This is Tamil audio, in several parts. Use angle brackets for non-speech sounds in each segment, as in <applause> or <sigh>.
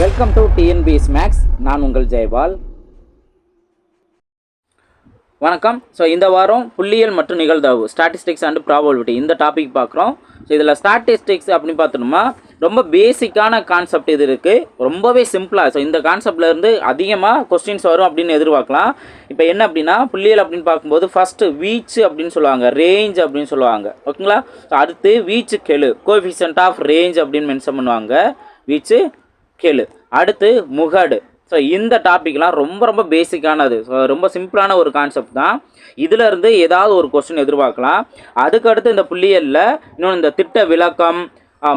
வெல்கம் டு டிஎன்பிஎஸ் மேக்ஸ் நான் உங்கள் ஜெயபால் வணக்கம். ஸோ இந்த வாரம் புள்ளியியல் மற்றும் நிகழ்தகவு ஸ்டாட்டிஸ்டிக்ஸ் அண்ட் ப்ராபபிலிட்டி இந்த டாபிக் பார்க்குறோம். ஸோ இதில் ஸ்டாட்டிஸ்டிக்ஸ் அப்படின்னு பார்த்தோம்னா ரொம்ப பேசிக்கான கான்செப்ட் இது இருக்குது ரொம்பவே சிம்பிளாக ஸோ இந்த கான்செப்ட்லேருந்து அதிகமாக கொஸ்டின்ஸ் வரும் அப்படின்னு எதிர்பார்க்கலாம். இப்போ என்ன அப்படின்னா புள்ளியல் அப்படின்னு பார்க்கும்போது ஃபஸ்ட்டு வீச்சு அப்படின்னு சொல்லுவாங்க ரேஞ்ச் அப்படின்னு சொல்லுவாங்க. ஓகேங்களா ஸோ அடுத்து வீச்சு கெழு கோஎஃபிஷியன்ட் ஆஃப் ரேஞ்ச் அப்படின்னு மென்ஷன் பண்ணுவாங்க. வீச்சு கேளு. அடுத்து முகடு. ஸோ இந்த டாப்பிக்லாம் ரொம்ப ரொம்ப பேசிக்கானது ஸோ ரொம்ப சிம்பிளான ஒரு கான்செப்ட் தான். இதுலேருந்து ஏதாவது ஒரு கொஸ்டின் எதிர்பார்க்கலாம். அதுக்கடுத்து இந்த புள்ளியலில் இன்னொன்று இந்த திட்ட விளக்கம்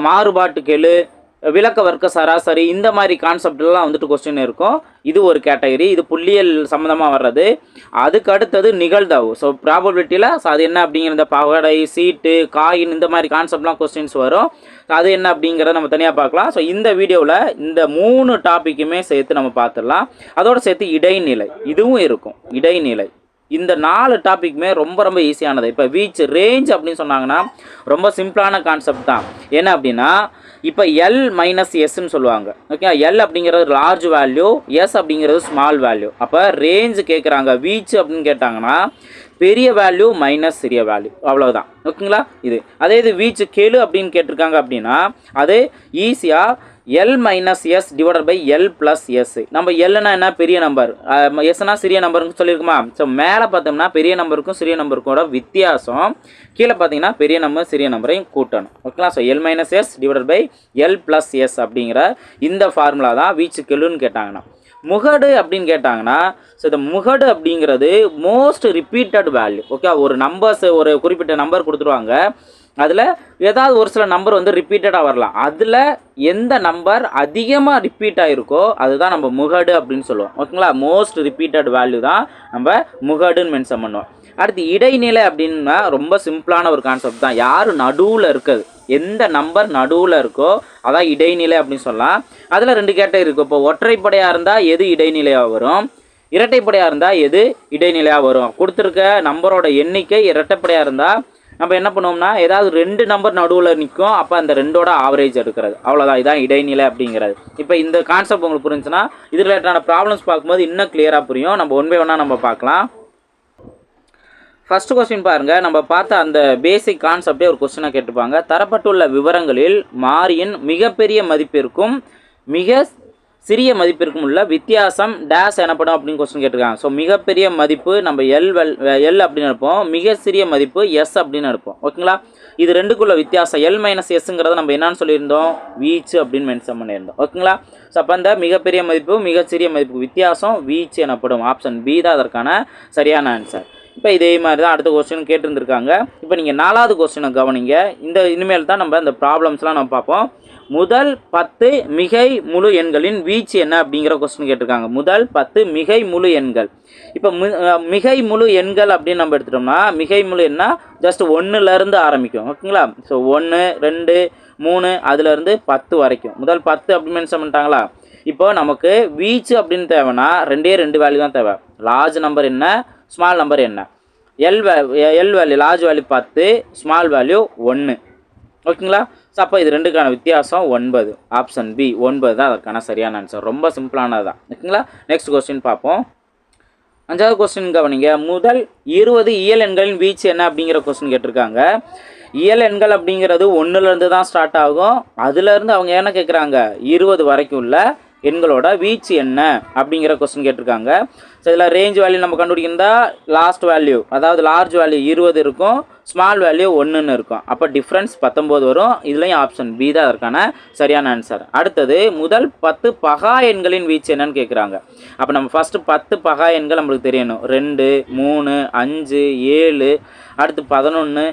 மாறுபாட்டு கெழு விளக்க வர்க்க சராசரி இந்த மாதிரி கான்செப்ட்லாம் வந்துட்டு கொஸ்டின் இருக்கும். இது ஒரு கேட்டகரி இது புள்ளியல் சம்மந்தமாக வர்றது. அதுக்கு அடுத்தது நிகழ்தாவு ஸோ ப்ராபபிலிட்டியில் அது என்ன அப்படிங்கிற இந்த பகடை சீட்டு காயின் இந்த மாதிரி கான்செப்ட்லாம் கொஸ்டின்ஸ் வரும். அது என்ன அப்படிங்கிறத நம்ம தனியாக பார்க்கலாம். ஸோ இந்த வீடியோவில் இந்த மூணு டாப்பிக்குமே சேர்த்து நம்ம பார்த்துடலாம். அதோடு சேர்த்து இடைநிலை. இதுவும் இருக்கும். இடைநிலை. இந்த நாலு டாப்பிக்குமே ரொம்ப ரொம்ப ஈஸியானது இப்போ வீச் ரேஞ்ச் அப்படின்னு சொன்னாங்கன்னா ரொம்ப சிம்பிளான கான்செப்ட் தான். என்ன அப்படின்னா இப்போ எல் மைனஸ் எஸ்ன்னு சொல்லுவாங்க. ஓகே எல் அப்படிங்கிறது லார்ஜ் வேல்யூ எஸ் அப்படிங்கிறது ஸ்மால் வேல்யூ அப்போ ரேஞ்சு கேட்குறாங்க வீச் அப்படின்னு கேட்டாங்கன்னா பெரிய வேல்யூ மைனஸ் சிறிய வேல்யூ அவ்வளோதான் ஓகேங்களா இது. அதே இது வீச்சு கேளு அப்படின்னு கேட்டிருக்காங்க அப்படின்னா அது ஈஸியாக L minus S divided by L plus S நம்ம எல்னா என்ன? பெரிய நம்பர் எஸ்னா சிறிய நம்பருன்னு சொல்லியிருக்குமா? ஸோ மேலே பார்த்தோம்னா பெரிய நம்பருக்கும் சிறிய நம்பருக்கும் வித்தியாசம். கீழே பார்த்தீங்கன்னா பெரிய நம்பர் சிறிய நம்பரையும் கூட்டணும். ஓகேங்களா so L minus S divided by L plus S அப்படிங்கிற இந்த ஃபார்முலா தான் வீச்சு கெழுன்னு கேட்டாங்கன்னா. முகடு அப்படின்னு கேட்டாங்கன்னா ஸோ இந்த முகடு அப்படிங்கிறது மோஸ்ட் ரிப்பீட்டட் வேல்யூ ஓகே ஒரு நம்பர்ஸ் ஒரு குறிப்பிட்ட நம்பர் கொடுத்துருவாங்க. அதில் ஏதாவது ஒரு சில நம்பர் வந்து ரிப்பீட்டடாக வரலாம். அதில் எந்த நம்பர் அதிகமாக ரிப்பீட் ஆகிருக்கோ அதுதான் நம்ம முகடு அப்படின்னு சொல்லுவோம். ஓகேங்களா மோஸ்ட் ரிப்பீட்டட் வேல்யூ தான் நம்ம முகடுன்னு மென்ஷன் பண்ணுவோம். அடுத்து இடைநிலை அப்படின்னா ரொம்ப சிம்பிளான ஒரு கான்செப்ட் தான். யார் நடுவில் இருக்குது? எந்த நம்பர் நடுவில் இருக்கோ அதான் இடைநிலை அப்படின்னு சொல்லலாம். அதில் ரெண்டு கேட்டகரி இருக்கும் இப்போ ஒற்றைப்படையாக இருந்தால் எது இடைநிலையாக வரும்? இரட்டைப்படையாக இருந்தால் எது இடைநிலையாக வரும்? கொடுத்துருக்க நம்பரோட எண்ணிக்கை இரட்டைப்படையாக இருந்தால் நம்ம என்ன பண்ணுவோம்னா ஏதாவது ரெண்டு நம்பர் நடுவில் நிற்கும் அப்போ அந்த ரெண்டோட ஆவரேஜ் எடுக்கிறது. அவ்வளோதான் இதான் இடைநிலை அப்படிங்கிறது. இப்போ இந்த கான்செப்ட் உங்களுக்கு புரிஞ்சுன்னா இது ரிலேட்டடான ப்ராப்ளம்ஸ் பார்க்கும்போது இன்னும் கிளியராக புரியும். நம்ம ஒன் பை ஒன்னாக நம்ம பார்க்கலாம். ஃபஸ்ட் கொஸ்டின் பாருங்கள் நம்ம பார்த்த அந்த பேசிக் கான்செப்டே ஒரு கொஸ்டினாக கேட்டுப்பாங்க தரப்பட்டுள்ள விவரங்களில் மாறியின் மிகப்பெரிய மதிப்பிற்கும் மிக சிறிய மதிப்பிற்கும் உள்ள வித்தியாசம் டேஸ் எனப்படும் அப்படின்னு கொஸ்டின் கேட்டிருக்காங்க. ஸோ மிகப்பெரிய மதிப்பு நம்ம எல் வெல் எல் அப்படின்னு எடுப்போம். மிக சிறிய மதிப்பு எஸ் அப்படின்னு எடுப்போம். ஓகேங்களா இது ரெண்டுக்குள்ள வித்தியாசம். எல் மைனஸ் எஸ்ங்கிறத நம்ம என்னன்னு சொல்லியிருந்தோம்? வீச்சு அப்படின்னு மென்ஷன் பண்ணியிருந்தோம். ஓகேங்களா ஸோ அப்போ அந்த மிகப்பெரிய மதிப்பு மிகச்சிறிய மதிப்பு வித்தியாசம் வீச்சு எனப்படும். ஆப்ஷன் பி தான் அதற்கான சரியான ஆன்சர் இப்போ இதே மாதிரி தான் அடுத்த கொஸ்டின் கேட்டிருந்துருக்காங்க. இப்போ நீங்கள் நாலாவது கொஸ்டினை கவனிங்க. இந்த இனிமேல் தான் நம்ம இந்த ப்ராப்ளம்ஸ்லாம் நம்ம பார்ப்போம். முதல் பத்து மிகை முழு எண்களின் வீச்சு என்ன அப்படிங்கிற கொஸ்டின் கேட்டிருக்காங்க. முதல் பத்து மிகை முழு எண்கள். இப்போ மி- மிகை முழு எண்கள் அப்படின்னு நம்ம எடுத்துட்டோம்னா மிகை முழு எண்ணா ஜஸ்ட் ஒன்றுலேருந்து ஆரம்பிக்கும். ஓகேங்களா? ஸோ ஒன்று ரெண்டு மூணு அதுலேருந்து பத்து வரைக்கும். முதல் பத்து அப்படின்னு மென்ஷன் பண்ணிட்டாங்களா? இப்போ நமக்கு வீச்சு அப்படின்னு தேவைன்னா ரெண்டே ரெண்டு வேல்யூ தான் தேவை. லார்ஜ் நம்பர் என்ன? ஸ்மால் நம்பர் என்ன? எல் வே எல் வேல்யூ லார்ஜ் வேல்யூ பத்து ஸ்மால் வேல்யூ ஒன்று ஓகேங்களா? ஸோ அப்போ இது ரெண்டுக்கான வித்தியாசம் ஒன்பது. ஆப்ஷன் பி ஒன்பது தான் அதற்கான சரியான ஆன்சர் ரொம்ப சிம்பிளானது தான் ஓகேங்களா? நெக்ஸ்ட் கொஸ்டின் பார்ப்போம். அஞ்சாவது கொஸ்டின் கவனிங்க. முதல் இருபது இயல் எண்களின் வீச்சு என்ன அப்படிங்கிற கொஸ்டின் கேட்டிருக்காங்க. இயல் எண்கள் அப்படிங்கிறது ஒன்றுலேருந்து தான் ஸ்டார்ட் ஆகும். அதுலேருந்து அவங்க என்ன கேட்குறாங்க? இருபது வரைக்கும் உள்ள எண்களோட வீச்சு என்ன அப்படிங்கிற கொஸ்டின் கேட்டிருக்காங்க. ஸோ இதில் ரேஞ்ச் வேல்யூ நம்ம கண்டுபிடிக்கிறதா? லாஸ்ட் வேல்யூ அதாவது லார்ஜ் வேல்யூ இருபது இருக்கும். ஸ்மால் வேல்யூ ஒன்றுன்னு இருக்கும். அப்போ டிஃப்ரென்ஸ் பத்தொம்போது வரும். இதுலேயும் ஆப்ஷன் பி தான் அதற்கான சரியான ஆன்சர் அடுத்தது முதல் பத்து பகா எண்களின் வீச்சு என்னன்னு கேட்குறாங்க அப்போ நம்ம ஃபஸ்ட்டு பத்து பகா எண்கள் நம்மளுக்கு தெரியணும். ரெண்டு மூணு அஞ்சு ஏழு அடுத்து பதினொன்று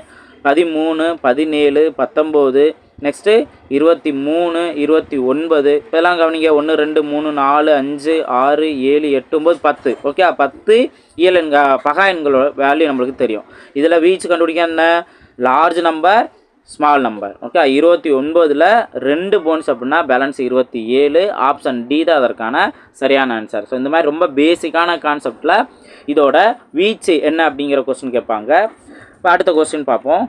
பதிமூணு பதினேழு பத்தொம்போது நெக்ஸ்ட்டு இருபத்தி மூணு இருபத்தி ஒன்பது. இதெல்லாம் கவனிங்க ஒன்று ரெண்டு மூணு நாலு அஞ்சு ஆறு ஏழு எட்டு ஒம்பது பத்து. ஓகே பத்து இயல் பகா எண்களோட வேல்யூ நம்மளுக்கு தெரியும். இதில் வீச்சு கண்டுபிடிக்க என்ன? Large number small number okay இருபத்தி ஒன்பதில் ரெண்டு போன்ஸ் அப்படின்னா பேலன்ஸ் இருபத்தி ஏழு ஆப்ஷன் டி தான் அதற்கான சரியான ஆன்சர் ஸோ இந்த மாதிரி ரொம்ப பேசிக்கான கான்செப்டில் இதோட வீச்சு என்ன அப்படிங்கிற கொஸ்டின் கேட்பாங்க. இப்போ அடுத்த கொஸ்டின் பார்ப்போம்.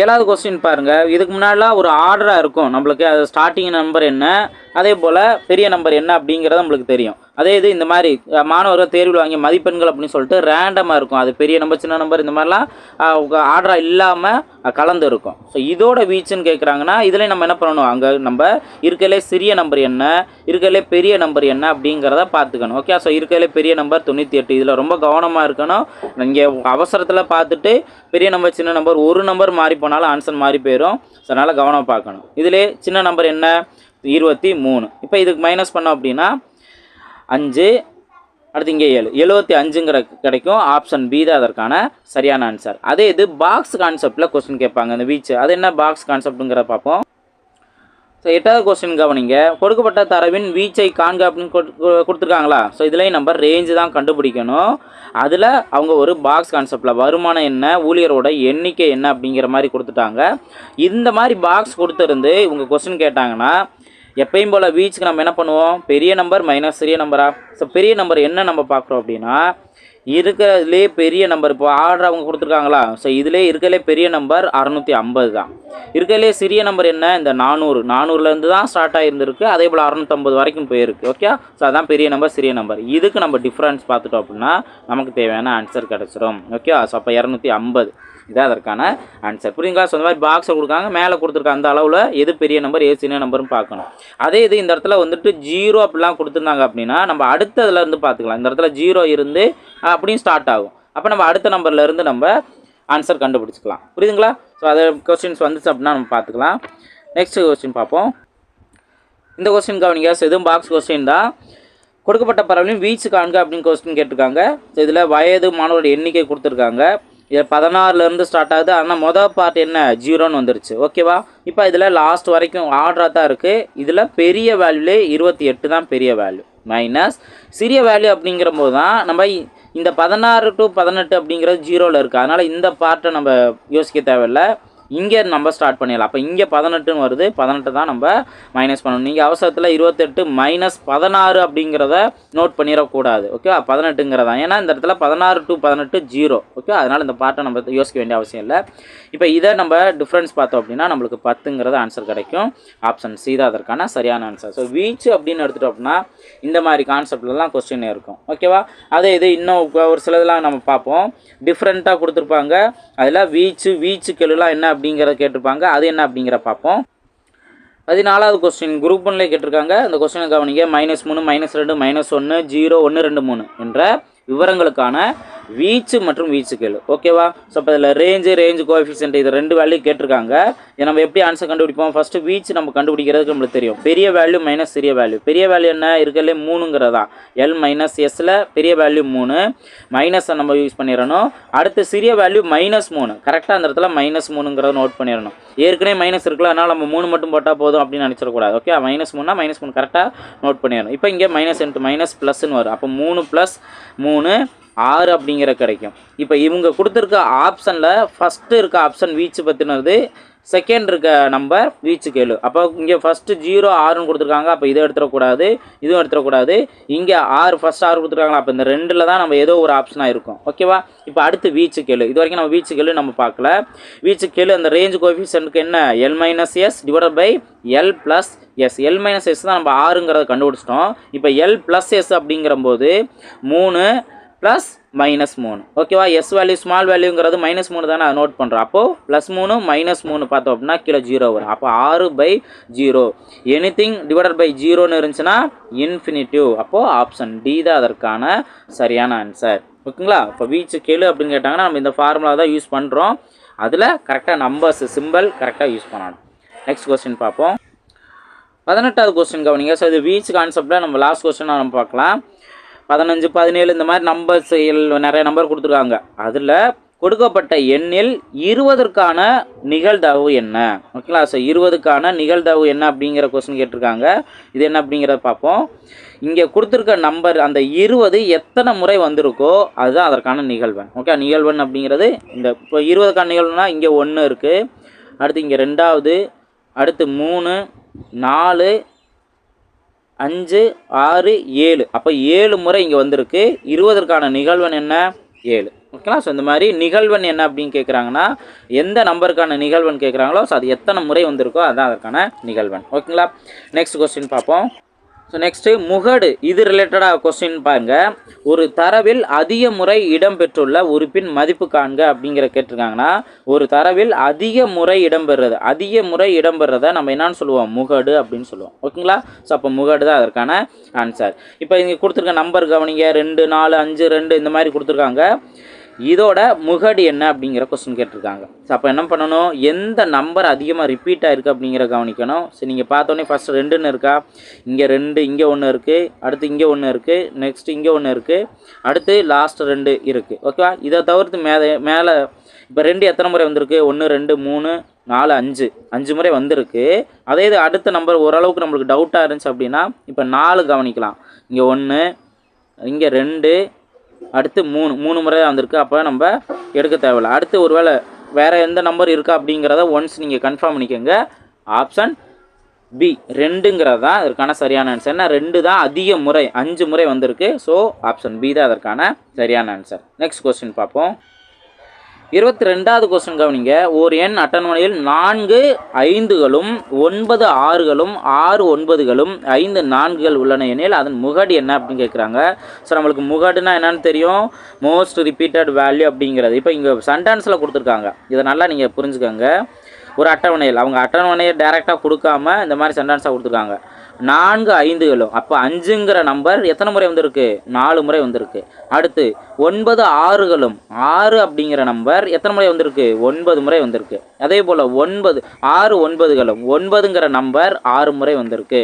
ஏழாவது கொஸ்டின் பாருங்கள் இதுக்கு முன்னாடிலாம் ஒரு ஆர்டராக இருக்கும். நம்மளுக்கு அது ஸ்டார்டிங் நம்பர் என்ன? அதே போல் பெரிய நம்பர் என்ன அப்படிங்கிறது நம்மளுக்கு தெரியும். அதே இது இந்த மாதிரி மாணவர்கள் தேர்வில் வாங்கிய மதிப்பெண்கள் அப்படின்னு சொல்லிட்டு ரேண்டமாக இருக்கும். அது பெரிய நம்பர் சின்ன நம்பர் இந்த மாதிரிலாம் ஆர்டராக இல்லாமல் கலந்து இருக்கும். ஸோ இதோட வீச்சுன்னு கேட்குறாங்கன்னா இதில் நம்ம என்ன பண்ணணும்? அங்கே நம்ம இருக்கையிலே சிறிய நம்பர் என்ன? இருக்கையிலே பெரிய நம்பர் என்ன அப்படிங்கிறத பார்த்துக்கணும். ஓகே ஸோ இருக்கையிலே பெரிய நம்பர் தொண்ணூற்றி எட்டு. இதில் ரொம்ப கவனமாக இருக்கணும். இங்கே அவசரத்தில் பார்த்துட்டு பெரிய நம்பர் சின்ன நம்பர் ஒரு நம்பர் மாறி போனாலும் ஆன்சர் மாறி போயிடும் ஸோ அதனால் கவனம் பார்க்கணும். இதிலே சின்ன நம்பர் என்ன? இருபத்தி மூணு. இப்போ இதுக்கு மைனஸ் பண்ணோம் அப்படின்னா அஞ்சு அடுத்து இங்கே ஏழு. எழுபத்தி அஞ்சுங்கிற கிடைக்கும். ஆப்ஷன் பி தான் அதற்கான சரியான ஆன்சர் அதே இது பாக்ஸ் கான்செப்டில் கொஸ்டின் கேட்பாங்க. இந்த வீச்சு. அது என்ன பாக்ஸ் கான்செப்ட்டுங்கிற பார்ப்போம். ஸோ எட்டாவது கொஸ்டின் கவனிங்க. கொடுக்கப்பட்ட தரவின் வீச்சை காண்க அப்படின்னு கொடுத்துருக்காங்களா? ஸோ இதுலேயும் நம்ம ரேஞ்சு தான் கண்டுபிடிக்கணும். அதில் அவங்க ஒரு பாக்ஸ் கான்செப்டில் வருமானம் என்ன ஊழியரோட எண்ணிக்கை என்ன அப்படிங்கிற மாதிரி கொடுத்துட்டாங்க. இந்த மாதிரி பாக்ஸ் கொடுத்துருந்து இவங்க கொஸ்டின் கேட்டாங்கன்னா எப்பயும் போல் வீச்சுக்கு நம்ம என்ன பண்ணுவோம்? பெரிய நம்பர் மைனஸ் சிறிய நம்பரா ஸோ பெரிய நம்பர் என்ன நம்ம பார்க்குறோம் அப்படின்னா இருக்கிறதுலே பெரிய நம்பர் இப்போ ஆர்டர் அவங்க கொடுத்துருக்காங்களா? ஸோ இதிலே இருக்கிறதுலே பெரிய நம்பர் அறநூற்றி ஐம்பது தான். இருக்கிறதுலே சிறிய நம்பர் என்ன? இந்த நானூறு. நானூறுலேருந்து தான் ஸ்டார்ட் ஆகியிருந்திருக்கு அதே போல் அறநூற்றம்பது வரைக்கும் போயிருக்கு. ஓகே ஸோ அதான் பெரிய நம்பர் சிறிய நம்பர் இதுக்கு நம்ம டிஃப்ரென்ஸ் பார்த்துட்டோம் அப்படின்னா நமக்கு தேவையான ஆன்சர் கிடச்சிரும். ஓகே ஸோ அப்போ இரநூத்தி ஐம்பது. இதான் அதற்கான ஆன்சர் புரியுங்களா ஸோ இந்த மாதிரி பாக்ஸை கொடுக்காங்க மேலே கொடுத்துருக்க அந்த அளவில் எது பெரிய நம்பர் எது சின்ன நம்பர்னு பார்க்கணும். அதே இது இந்த இடத்துல வந்துட்டு ஜீரோ அப்படிலாம் கொடுத்துருந்தாங்க அப்படின்னா நம்ம அடுத்ததுலேருந்து பார்த்துக்கலாம். இந்த இடத்துல ஜீரோ இருந்து அப்படியும் ஸ்டார்ட் ஆகும். அப்போ நம்ம அடுத்த நம்பர்லேருந்து நம்ம ஆன்சர் கண்டுபிடிச்சிக்கலாம். புரியுதுங்களா? ஸோ அது கொஸ்டின்ஸ் வந்துச்சு அப்படின்னா நம்ம பார்த்துக்கலாம். நெக்ஸ்ட் கொஸ்டின் பார்ப்போம். இந்த கொஸ்டின் கவனிங்க. ஸோ இதுவும் பாக்ஸ் கொஸ்டின் தான். கொடுக்கப்பட்ட பரவலின் வீச்சு காண்க அப்படின்னு கொஸ்டின் கேட்டிருக்காங்க. ஸோ இதில் வயது மாணவரோட எண்ணிக்கை கொடுத்துருக்காங்க. பதினாறுலேருந்து ஸ்டார்ட் ஆகுது. ஆனால் மொதல் பார்ட் என்ன? ஜீரோன்னு வந்துருச்சு. ஓகேவா இப்போ இதில் லாஸ்ட் வரைக்கும் ஆர்டராக தான் இருக்குது இதில் பெரிய வேல்யூலே இருபத்தி எட்டு தான் பெரிய வேல்யூ மைனஸ் சிறிய வேல்யூ அப்படிங்கிற போது தான் நம்ம இந்த பதினாறு டு பதினெட்டு அப்படிங்கிறது ஜீரோவில் இருக்குது அதனால் இந்த பார்ட்டை நம்ம யோசிக்க தேவையில்லை. இங்கே நம்ம ஸ்டார்ட் பண்ணிடலாம். அப்போ இங்கே பதினெட்டுன்னு வருது. பதினெட்டு தான் நம்ம மைனஸ் பண்ணணும். நீங்கள் அவசரத்தில் இருபத்தெட்டு மைனஸ் பதினாறு அப்படிங்கிறத நோட் பண்ணிடக்கூடாது. ஓகே பதினெட்டுங்கிறதான் ஏன்னா இந்த இடத்துல பதினாறு டு பதினெட்டு ஜீரோ ஓகே அதனால் இந்த பாட்டை நம்ம யோசிக்க வேண்டிய அவசியம் இல்லை. இப்போ இதை நம்ம டிஃப்ரென்ஸ் பார்த்தோம் அப்படின்னா நம்மளுக்கு பத்துங்கிறது ஆன்சர் கிடைக்கும். ஆப்ஷன் சி தான் அதற்கான சரியான ஆன்சர் ஸோ வீச்சு அப்படின்னு எடுத்துட்டோம் அப்படின்னா இந்த மாதிரி கான்செப்ட்லலாம் கொஸ்டின் இருக்கும். ஓகேவா அதே இது இன்னும் ஒரு சிலதெல்லாம் நம்ம பார்ப்போம். டிஃப்ரெண்ட்டாக கொடுத்துருப்பாங்க. அதில் வீச்சு வீச்சு கெழுலாம் என்ன அப்படிங்கிறத கேட்டிருப்பாங்க. அது என்ன அப்படிங்கிற பார்ப்போம். பதினாலாவது கொஸ்டின் குரூப் ஒன்லேயே கேட்டிருக்காங்க. அந்த கொஸ்டினை கவனிங்க. மைனஸ் மூணு மைனஸ் ரெண்டு மைனஸ் ஒன்று ஜீரோ ஒன்று ரெண்டு மூணு என்ற விவரங்களுக்கான வீச்சு மற்றும் வீச்சுக்கெழு ஓகேவா ஸோ இப்போ இதில் ரேஞ்சு ரேஞ்சு கோஎஃபிஷியன்ட் இது ரெண்டு வேல்யூ கேட்டிருக்காங்க. இதை நம்ம எப்படி ஆன்சர் கண்டுபிடிப்போம்? ஃபஸ்ட்டு வீச்சு நம்ம கண்டுபிடிக்கிறதுக்கு நம்மளுக்கு தெரியும். பெரிய வேல்யூ மைனஸ் சிறிய வேல்யூ பெரிய வேல்யூ என்ன? இருக்கிறதுலே மூணுங்கிறதா எல் மைனஸ் எஸ்ஸில் பெரிய வேல்யூ மூணு. மைனஸை நம்ம யூஸ் பண்ணிடணும். அடுத்து சிறிய வேல்யூ மைனஸ் மூணு. கரெக்டாக அந்த இடத்துல மைனஸ் மூணுங்கிறத நோட் பண்ணிடணும். ஏற்கனவே மைனஸ் இருக்குல்ல அதனால் நம்ம மூணு மட்டும் போட்டால் போதும் அப்படின்னு நினச்சிடக்கூடாது. ஓகே மைனஸ் மூணுனா மைனஸ் மூணு. கரெக்டாக நோட் பண்ணிடணும். இப்போ இங்கே மைனஸ் இன்ட்டு மைனஸ் ப்ளஸ்ன்னு வரும். அப்போ மூணு ப்ளஸ் மூணு ஆறு அப்படிங்கிற கிடைக்கும். இப்போ இவங்க கொடுத்துருக்க ஆப்ஷனில் ஃபஸ்ட்டு இருக்க ஆப்ஷன் வீச்சு பற்றினது செகண்ட் இருக்க நம்பர் வீச்சு கேளு. அப்போ இங்கே ஃபஸ்ட்டு ஜீரோ ஆறுன்னு கொடுத்துருக்காங்க. அப்போ இதை எடுத்துடக்கூடாது இதுவும் எடுத்துடக்கூடாது. இங்கே ஆறு ஃபஸ்ட் ஆறு கொடுத்துருக்காங்களா? அப்போ இந்த ரெண்டில் தான் நம்ம ஏதோ ஒரு ஆப்ஷனாக இருக்கும். ஓகேவா இப்போ அடுத்து வீச்சு கேளு. இது வரைக்கும் நம்ம வீச்சு கேளு நம்ம பார்க்கல. வீச்சு கேளு அந்த ரேஞ்ச் கோஃபிஷனுக்கு என்ன? L minus S divide by L plus S L minus S தான் நம்ம ஆறுங்கிறத கண்டுபிடிச்சிட்டோம். இப்போ எல் ப்ளஸ் எஸ் அப்படிங்கிறம்போது மூணு ப்ளஸ் மைனஸ் மூணு. ஓகேவா எஸ் வேல்யூ ஸ்மால் வேல்யூங்கிறது மைனஸ் மூணு தானே அதை நோட் பண்ணுறோம் அப்போது ப்ளஸ் மூணு மைனஸ் மூணு பார்த்தோம் அப்படின்னா கீழே ஜீரோ வரும். அப்போ ஆறு by zero any thing divided by ஜீரோன்னு இருந்துச்சுன்னா இன்ஃபினிட்டிவ் அப்போது ஆப்ஷன் டி தான் அதற்கான சரியான ஆன்சர் ஓகேங்களா? இப்போ வீச்சு கேளு அப்படின்னு கேட்டாங்கன்னா நம்ம இந்த ஃபார்முலா தான் யூஸ் பண்ணுறோம் அதில் கரெக்டாக நம்பர்ஸ் சிம்பிள் கரெக்டாக யூஸ் பண்ணணும். நெக்ஸ்ட் கொஸ்டின் பார்ப்போம். பதினெட்டாவது கொஸ்டின் கவனிங்க. ஸோ இது வீச் கான்செப்டில் நம்ம லாஸ்ட் கொஸ்டினாக நம்ம பார்க்கலாம். பதினஞ்சு பதினேழு இந்த மாதிரி நம்பர்ஸ் நிறைய நம்பர் கொடுத்துருக்காங்க. அதில் கொடுக்கப்பட்ட எண்ணில் இருபதற்கான நிகழ்தகவு என்ன? ஓகேங்களா ஸோ இருபதுக்கான நிகழ்தகவு என்ன அப்படிங்கிற கொஸ்டின் கேட்டிருக்காங்க. இது என்ன அப்படிங்கிறத பார்ப்போம். இங்கே கொடுத்துருக்க நம்பர் அந்த இருபது எத்தனை முறை வந்திருக்கோ அதுதான் அதற்கான நிகழ்வன் ஓகே நிகழ்வன் அப்படிங்கிறது இந்த இப்போ இருபதுக்கான நிகழ்வுனா இங்கே ஒன்று இருக்குது அடுத்து இங்கே ரெண்டாவது அடுத்து மூணு நாலு அஞ்சு ஆறு ஏழு. அப்போ ஏழு முறை இங்கே வந்திருக்கு. இருபதற்கான நிகழ்வன் என்ன? ஏழு. ஓகேங்களா? ஸோ இந்த மாதிரி நிகழ்வன் என்ன அப்படின்னு கேட்குறாங்கன்னா எந்த நம்பருக்கான நிகழ்வன் கேட்குறாங்களோ ஸோ அது எத்தனை முறை வந்திருக்கோ அதுதான் அதற்கான நிகழ்வன் ஓகேங்களா? நெக்ஸ்ட் கொஸ்டின் பார்ப்போம். ஸோ நெக்ஸ்ட்டு முகடு இது ரிலேட்டடாக கொஸ்டின் பாருங்க. ஒரு தரவில் அதிக முறை இடம்பெற்றுள்ள உறுப்பின் மதிப்பு காண்க அப்படிங்கிற கேட்டிருக்காங்கன்னா ஒரு தரவில் அதிக முறை இடம்பெறுறது அதிக முறை இடம்பெறதை நம்ம என்னன்னு சொல்லுவோம்? முகடு அப்படின்னு சொல்லுவோம். ஓகேங்களா ஸோ அப்போ முகடு தான் அதற்கான ஆன்சர் இப்போ இங்கே கொடுத்துருக்க நம்பர் கவனிங்க. ரெண்டு நாலு அஞ்சு ரெண்டு இந்த மாதிரி கொடுத்துருக்காங்க. இதோட முகடு என்ன அப்படிங்கிற கொஸ்டின் கேட்டிருக்காங்க. ஸோ அப்போ என்ன பண்ணணும்? எந்த நம்பர் அதிகமாக ரிப்பீட் ஆயிருக்கு அப்படிங்கிற கவனிக்கணும். ஸோ நீங்கள் பார்த்தோன்னே ஃபஸ்ட்டு ரெண்டுன்னு இருக்கா? இங்கே ரெண்டு இங்கே ஒன்று இருக்குது அடுத்து இங்கே ஒன்று இருக்குது நெக்ஸ்ட் இங்கே ஒன்று இருக்குது அடுத்து லாஸ்ட் ரெண்டு இருக்குது ஓகேவா இதை தவிர்த்து மேலே மேலே இப்போ ரெண்டு எத்தனை முறை வந்திருக்கு? ஒன்று ரெண்டு மூணு நாலு அஞ்சு. அஞ்சு முறை வந்திருக்கு. அதே இது அடுத்த நம்பர் ஓரளவுக்கு நம்மளுக்கு டவுட்டாக இருந்துச்சு அப்படின்னா இப்போ நாலு கவனிக்கலாம். இங்கே ஒன்று இங்கே ரெண்டு அடுத்து மூணு மூணு முறை தான் வந்திருக்கு. அப்போ நம்ம எடுக்க தேவையில்ல. அடுத்து ஒருவேளை வேறு எந்த நம்பர் இருக்கா அப்படிங்கிறத ஒன்ஸ் நீங்கள் கன்ஃபார்ம் பண்ணிக்கோங்க. ஆப்ஷன் பி ரெண்டுங்கிறது தான் அதற்கான சரியான ஆன்சர் ஏன்னா ரெண்டு தான் அதிக முறை அஞ்சு முறை வந்திருக்கு. ஸோ ஆப்ஷன் பி தான் அதற்கான சரியான ஆன்சர் நெக்ஸ்ட் கொஸ்டின் பார்ப்போம். இருபத்தி ரெண்டாவது கொஸ்டின் கவனிங்க. ஒரு எண் அட்டவணையில் நான்கு ஐந்துகளும் ஒன்பது ஆறுகளும் ஆறு ஒன்பதுகளும் ஐந்து நான்குகள் உள்ளன எனில் அதன் முகடு என்ன அப்படின்னு கேட்குறாங்க. ஸோ நம்மளுக்கு முகடுனா என்னன்னு தெரியும். மோஸ்ட் ரிப்பீட்டட் வேல்யூ அப்படிங்கிறது. இப்போ இங்கே சென்டென்ஸில் கொடுத்துருக்காங்க. இதை நல்லா நீங்கள் புரிஞ்சுக்கோங்க. ஒரு அட்டவணையில் அவங்க அட்டவணையை டேரெக்டாக கொடுக்காம இந்த மாதிரி சென்டென்ஸாக கொடுத்துருக்காங்க. நான்கு ஐந்துகளும். அப்போ அஞ்சுங்கிற நம்பர் எத்தனை முறை வந்திருக்கு? நாலு முறை வந்திருக்கு. அடுத்து ஒன்பது ஆறுகளும். ஆறு அப்படிங்கிற நம்பர் எத்தனை முறை வந்திருக்கு? ஒன்பது முறை வந்திருக்கு. அதே போல் ஒன்பது ஆறு ஒன்பதுகளும். ஒன்பதுங்கிற நம்பர் ஆறு முறை வந்திருக்கு.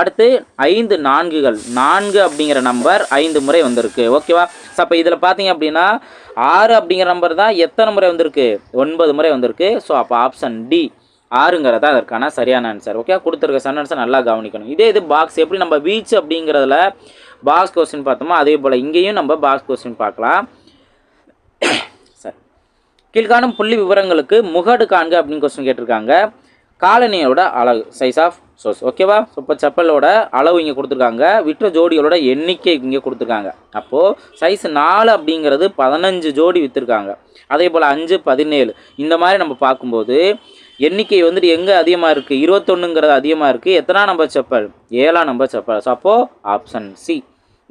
அடுத்து ஐந்து நான்குகள். நான்கு அப்படிங்கிற நம்பர் ஐந்து முறை வந்திருக்கு. ஓகேவா ஸோ அப்போ இதில் பார்த்தீங்க அப்படின்னா ஆறு அப்படிங்கிற நம்பர் தான் எத்தனை முறை வந்திருக்கு? ஒன்பது முறை வந்திருக்கு. ஸோ அப்போ ஆப்ஷன் டி ஆறுங்கிறது தான் அதற்கான சரியான ஆன்சர் ஓகே கொடுத்துருக்க சென்டென்ஸை நல்லா கவனிக்கணும். இதே இது பாக்ஸ் எப்படி நம்ம பீச் அப்படிங்கிறதுல பாக்ஸ் கொஸ்டின் பார்த்தோமோ அதே போல் இங்கேயும் நம்ம பாக்ஸ் கொஸ்டின் பார்க்கலாம். <coughs> சரி கீழ்காணும் புள்ளி விவரங்களுக்கு முகடு காண்க அப்படின்னு கொஸ்டின் கேட்டிருக்காங்க. காலனியோட அளவு சைஸ் ஆஃப் சோர்ஸ் ஓகேவா இப்போ செப்பலோட அளவு இங்கே கொடுத்துருக்காங்க. விற்ற ஜோடிகளோட எண்ணிக்கை இங்கே கொடுத்துருக்காங்க. அப்போது சைஸ் நாலு அப்படிங்கிறது பதினஞ்சு ஜோடி விற்றுருக்காங்க அதே போல் அஞ்சு பதினேழு. இந்த மாதிரி நம்ம பார்க்கும்போது எண்ணிக்கை வந்துட்டு எங்கே அதிகமாக இருக்குது இருபத்தொன்னுங்கிறது அதிகமாக இருக்குது எத்தனா நம்பர் செப்பல்? ஏழாம் நம்பர் செப்பல். ஸோ அப்போது ஆப்ஷன் சி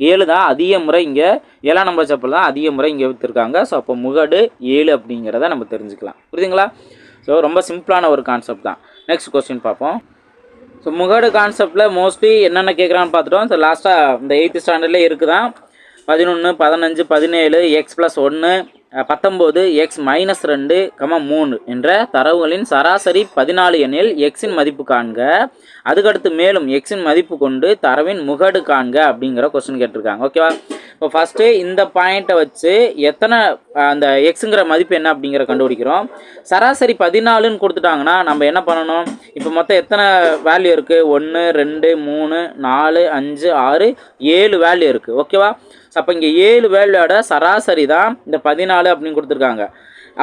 ஏழு தான் அதிக முறை இங்கே ஏழாம் நம்பர் செப்பல் தான் அதிக முறை இங்கே விற்றுருக்காங்க ஸோ அப்போ முகடு ஏழு அப்படிங்கிறத நம்ம தெரிஞ்சுக்கலாம். புரியுதுங்களா? ஸோ ரொம்ப சிம்பிளான ஒரு கான்செப்ட் தான். நெக்ஸ்ட் கொஸ்டின் பார்ப்போம். ஸோ முகடு கான்செப்டில் மோஸ்ட்லி என்னென்ன கேட்குறான்னு பார்த்துட்டோம். ஸோ லாஸ்ட்டாக இந்த எயித்து ஸ்டாண்டர்ட்லேயே இருக்குதான். பதினொன்று பதினஞ்சு பதினேழு எக்ஸ் ப்ளஸ் ஒன்று பத்தொம்போது எக்ஸ் மைனஸ் ரெண்டு கம மூணு என்ற தரவுகளின் சராசரி பதினாலு எண்ணில் எக்ஸின் மதிப்பு காண்க. அதுக்கடுத்து மேலும் எக்ஸின் மதிப்பு கொண்டு தரவின் முகடு காண்க அப்படிங்கிற கொஸ்டின் கேட்டிருக்காங்க. ஓகேவா இப்போ ஃபஸ்ட்டு இந்த பாயிண்ட்டை வச்சு எத்தனை அந்த எக்ஸுங்கிற மதிப்பு என்ன அப்படிங்கிற கண்டுபிடிக்கிறோம். சராசரி பதினாலுன்னு கொடுத்துட்டாங்கன்னா நம்ம என்ன பண்ணணும்? இப்போ மொத்தம் எத்தனை வேல்யூ இருக்குது ஒன்று ரெண்டு மூணு நாலு அஞ்சு ஆறு ஏழு வேல்யூ இருக்குது ஓகேவா அப்போ இங்கே ஏழு வேல்யூட சராசரி தான் இந்த பதினாலு அப்படின்னு கொடுத்துருக்காங்க.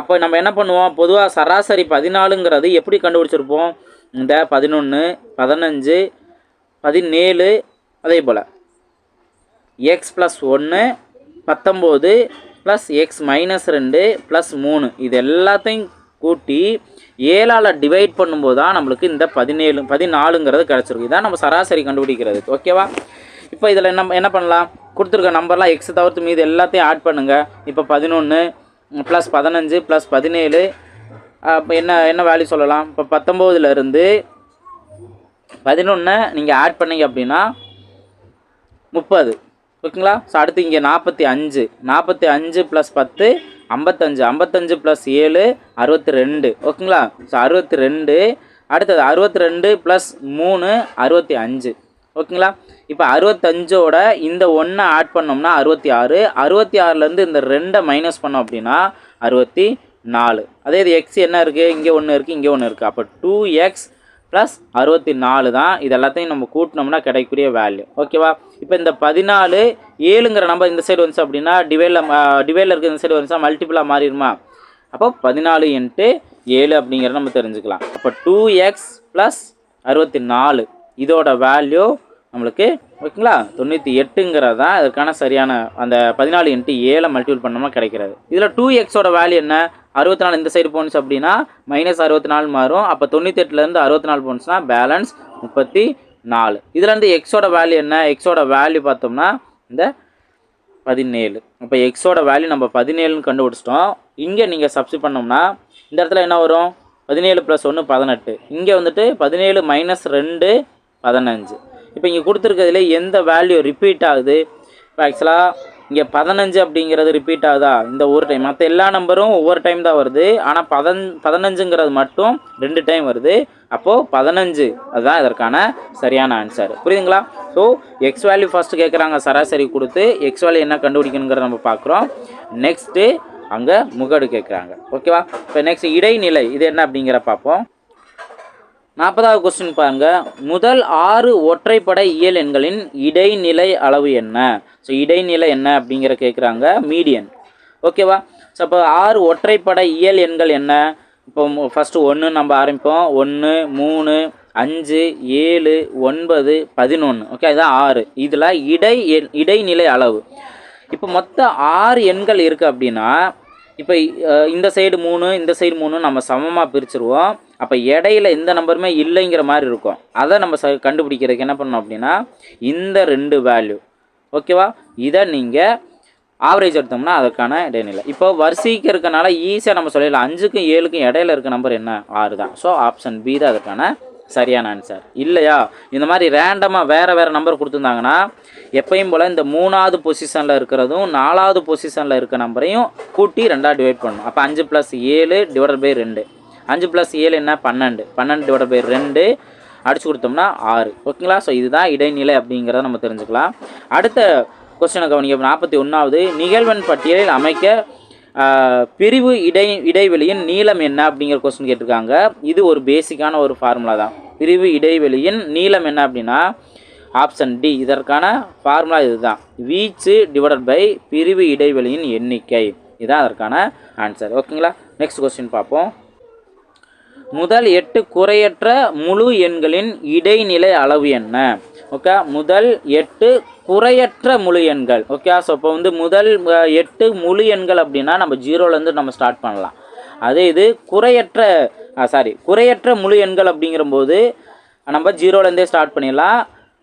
அப்போ நம்ம என்ன பண்ணுவோம்? பொதுவாக சராசரி பதினாலுங்கிறது எப்படி கண்டுபிடிச்சிருப்போம்? இந்த பதினொன்று பதினஞ்சு பதினேழு அதே போல். எக்ஸ் ப்ளஸ் ஒன்று பத்தொம்போது ப்ளஸ் எக்ஸ் மைனஸ் ரெண்டு ப்ளஸ் மூணு. இது எல்லாத்தையும் கூட்டி ஏழால் டிவைட் பண்ணும்போது தான் நம்மளுக்கு இந்த பதினேழு பதினாலுங்கிறது கிடச்சிருக்கு. இதான் நம்ம சராசரி கண்டுபிடிக்கிறது. ஓகேவா இப்போ இதில் நம்ம என்ன பண்ணலாம்? கொடுத்துருக்க நம்பர்லாம் எக்ஸ் தவிர்த்து மீது எல்லாத்தையும் ஆட் பண்ணுங்கள் இப்போ பதினொன்று ப்ளஸ் பதினஞ்சு ப்ளஸ் பதினேழு அப்போ என்ன என்ன வேல்யூ சொல்லலாம்? இப்போ பத்தொம்போதுலேருந்து பதினொன்று நீங்கள் ஆட் பண்ணீங்க அப்படின்னா முப்பது. ஓகேங்களா? ஸோ அடுத்து இங்கே நாற்பத்தி அஞ்சு. நாற்பத்தி அஞ்சு ப்ளஸ் பத்து ஐம்பத்தஞ்சு. ஐம்பத்தஞ்சு ப்ளஸ் ஏழு அறுபத்தி ரெண்டு ஓகேங்களா? ஸோ அறுபத்தி ரெண்டு அடுத்தது அறுபத்தி ரெண்டு ப்ளஸ் மூணு அறுபத்தி அஞ்சு. ஓகேங்களா? இப்போ அறுபத்தஞ்சோட இந்த ஒன்றை ஆட் பண்ணோம்னா அறுபத்தி ஆறு. அறுபத்தி ஆறுலேருந்து இந்த ரெண்டை மைனஸ் பண்ணோம் அப்படின்னா அறுபத்தி நாலு. அதே இது எக்ஸ் என்ன இருக்குது இங்கே ஒன்று இருக்குது இங்கே ஒன்று இருக்குது அப்போ டூ எக்ஸ் ப்ளஸ் அறுபத்தி நாலு தான். இது எல்லாத்தையும் நம்ம கூட்டினோம்னா கிடைக்கக்கூடிய வேல்யூ ஓகேவா இப்போ இந்த பதினாலு ஏழுங்கிற நம்பர் இந்த சைடு வந்துச்சு அப்படின்னா டிவைடில் டிவைடில் இருக்க இந்த சைடு வந்துச்சா மல்டிபிளாக மாறிடுமா? அப்போ பதினாலு இன்ட்டு ஏழு அப்படிங்கிறத நம்ம தெரிஞ்சுக்கலாம். அப்போ டூ எக்ஸ் ப்ளஸ் அறுபத்தி நாலு. இதோட வேல்யூ நம்மளுக்கு ஓகேங்களா? தொண்ணூற்றி எட்டுங்கிறது தான் அதற்கான சரியான அந்த பதினாலு இன்ட்டு ஏழை மல்டிபிள் பண்ணோம்னா கிடைக்கிறது. இதில் டூ எக்ஸோட வேல்யூ என்ன? அறுபத்தி நாலு இந்த சைடு போனுச்சு அப்படின்னா மைனஸ் அறுபத்தி நாலு மாறும். அப்போ தொண்ணூத்தெட்டுலேருந்து அறுபத்தி நாலு போனுச்சுன்னா பேலன்ஸ் முப்பத்தி நாலு. இதுலேருந்து எக்ஸோட வேல்யூ என்ன? எக்ஸோட வேல்யூ பார்த்தோம்னா இந்த பதினேழு. அப்போ எக்ஸோட வேல்யூ நம்ம பதினேழுன்னு கண்டுபிடிச்சிட்டோம். இங்கே நீங்கள் சப்ஸ்டி பண்ணோம்னா இந்த இடத்துல என்ன வரும்? பதினேழு ப்ளஸ் ஒன்று பதினெட்டு. இங்கே வந்துட்டு பதினேழு மைனஸ் ரெண்டு பதினஞ்சு. இப்போ இங்கே கொடுத்துருக்கிறதுல எந்த வேல்யூ ரிப்பீட் ஆகுது? இப்போ ஆக்சுவலாக இங்கே பதினஞ்சு அப்படிங்கிறது ரிப்பீட் ஆகுதா? இந்த ஒரு டைம் மற்ற எல்லா நம்பரும் ஒவ்வொரு டைம் தான் வருது. ஆனால் பதன் பதினஞ்சுங்கிறது மட்டும் ரெண்டு டைம் வருது. அப்போது பதினஞ்சு. அதுதான் இதற்கான சரியான ஆன்சர் புரியுதுங்களா? ஸோ எக்ஸ் வேல்யூ ஃபஸ்ட்டு கேட்குறாங்க சராசரி கொடுத்து எக்ஸ் வேல்யூ என்ன கண்டுபிடிக்கணுங்கிறத நம்ம பார்க்குறோம். நெக்ஸ்ட்டு அங்கே முகடு கேட்குறாங்க ஓகேவா இப்போ நெக்ஸ்ட் இடைநிலை இது என்ன அப்படிங்கிற பார்ப்போம். நாற்பதாவது கொஸ்டின் பாருங்க. முதல் ஆறு ஒற்றைப்படை இயல் எண்களின் இடைநிலை அளவு என்ன? ஸோ இடைநிலை என்ன அப்படிங்கிற கேட்குறாங்க மீடியன் ஓகேவா ஸோ அப்போ ஆறு ஒற்றைப்படை இயல் எண்கள் என்ன? இப்போ ஃபஸ்ட்டு ஒன்று நம்ம ஆரம்பிப்போம். ஒன்று மூணு அஞ்சு ஏழு ஒன்பது பதினொன்று ஓகே இதுதான் ஆறு. இதில் இடை எண் இடைநிலை அளவு. இப்போ மொத்தம் ஆறு எண்கள் இருக்குது அப்படின்னா இப்போ இந்த சைடு மூணு இந்த சைடு மூணு நம்ம சமமாக பிரிச்சுருவோம். அப்போ இடையில எந்த நம்பருமே இல்லைங்கிற மாதிரி இருக்கும். அதை நம்ம ச கண்டுபிடிக்கிறதுக்கு என்ன பண்ணோம் அப்படின்னா இந்த ரெண்டு வேல்யூ ஓகேவா இதை நீங்கள் ஆவரேஜ் எடுத்தோம்னா அதுக்கான இடைநிலை. இப்போ வரிசைக்கு இருக்கனால ஈஸியாக நம்ம சொல்லிடலாம். அஞ்சுக்கும் ஏழுக்கும் இடையில இருக்க நம்பர் என்ன? ஆறு தான். ஸோ ஆப்ஷன் பி தான் அதுக்கான சரியான ஆன்சர் இல்லையா? இந்த மாதிரி ரேண்டமாக வேறு வேறு நம்பர் கொடுத்துருந்தாங்கன்னா எப்பயும் போல் இந்த மூணாவது பொசிஷனில் இருக்கிறதும் நாலாவது பொசிஷனில் இருக்க நம்பரையும் கூட்டி ரெண்டாக டிவைட் பண்ணணும். அப்போ அஞ்சு ப்ளஸ் ஏழு டிவைட் பை ரெண்டு. அஞ்சு ப்ளஸ் ஏழு என்ன? பன்னெண்டு. பன்னெண்டு டிவைட் பை ரெண்டு அடிச்சு கொடுத்தோம்னா ஆறு. ஓகேங்களா ஸோ இதுதான் இடைநிலை அப்படிங்கிறத நம்ம தெரிஞ்சுக்கலாம். அடுத்த கொஸ்டினை கவனிக்க நாற்பத்தி ஒன்றாவது நிகழ்வெண் பட்டியலில் அமைக்க பிரிவு இடை இடைவெளியின் நீளம் என்ன அப்படிங்கிற கொஸ்டின் கேட்டிருக்காங்க. இது ஒரு பேசிக்கான ஒரு ஃபார்முலா தான். பிரிவு இடைவெளியின் நீளம் என்ன அப்படின்னா ஆப்ஷன் டி இதற்கான ஃபார்முலா இதுதான். வீச்சு டிவைடட் பை பிரிவு இடைவெளியின் எண்ணிக்கை. இதுதான் அதற்கான ஆன்சர் ஓகேங்களா நெக்ஸ்ட் கொஸ்டின் பார்ப்போம். முதல் எட்டு குறையற்ற முழு எண்களின் இடைநிலை அளவு என்ன? ஓகே? முதல் எட்டு குறையற்ற முழு எண்கள். ஓகே? ஸோ இப்போ வந்து முதல் எட்டு முழு எண்கள் அப்படின்னா நம்ம ஜீரோலேருந்து நம்ம ஸ்டார்ட் பண்ணலாம். அதே இது குறையற்ற சாரி குறையற்ற முழு எண்கள் அப்படிங்கிறபோது நம்ம ஜீரோலேருந்தே ஸ்டார்ட் பண்ணிடலாம்.